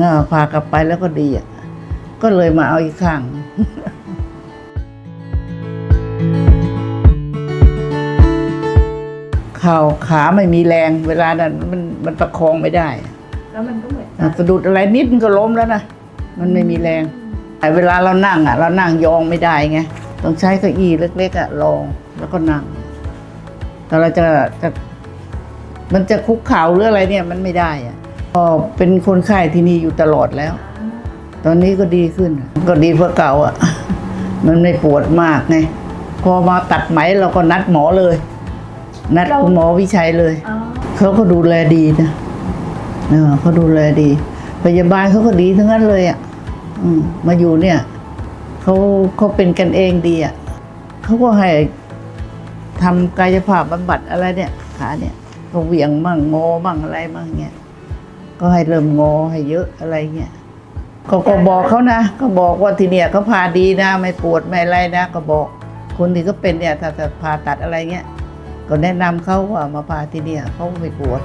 เออพากลับไปแล้วก็ดีอะก็เลยมาเอาอีกข้างเข่าขาไม่มีแรงเวลานั้นมันมันประคองไม่ได้ แล้วมันก็เหมือนอะสะดุดอะไรนิดมันก็ล้มแล้วนะ มันไม่มีแรงไอ้เวลาเรานั่งอะ เรานั่งยองไม่ได้ไงต้องใช้เก้าอี้เล็ก ๆอะรองแล้วก็นั่ง แต่เราจะจะ มันจะคุกเข่าหรืออะไรเนี่ยมันไม่ได้อะ ก็เป็นคนไข้ที่นี่อยู่ตลอดแล้ว ตอนนี้ก็ดีขึ้น ก็ดีกว่าเก่าอะ มันไม่ปวดมากไง พอมาตัดไหมเราก็นัดหมอเลย นัดคุณหมอวิชัยเลยอ๋อเขาก็ดูแลดีนะเออเขาดูแลดี พยาบาลเขาก็ดีทั้งนั้นเลยอะอืมมาอยู่เนี่ยเขาเขาเป็นกันเองดีอะเขาก็ให้ทำกายภาพบำบัดอะไรเนี่ยขาเนี่ยก็เหวี่ยงมั่งงอมั่งอะไรมั่งเงี้ย ก็ให้เริ่มงอให้เยอะอะไรเงี้ยก็ก็บอกเขานะก็บอกว่าทีเนี่ยเขาพาดีนะ ไม่ปวดไม่อะไรนะก็บอกคนที่เขาเป็นเนี่ยถ้าจะผ่าตัดอะไรเงี้ยก็แนะนำเขาว่ามาพาทีเนี่ยเขาไม่ปวด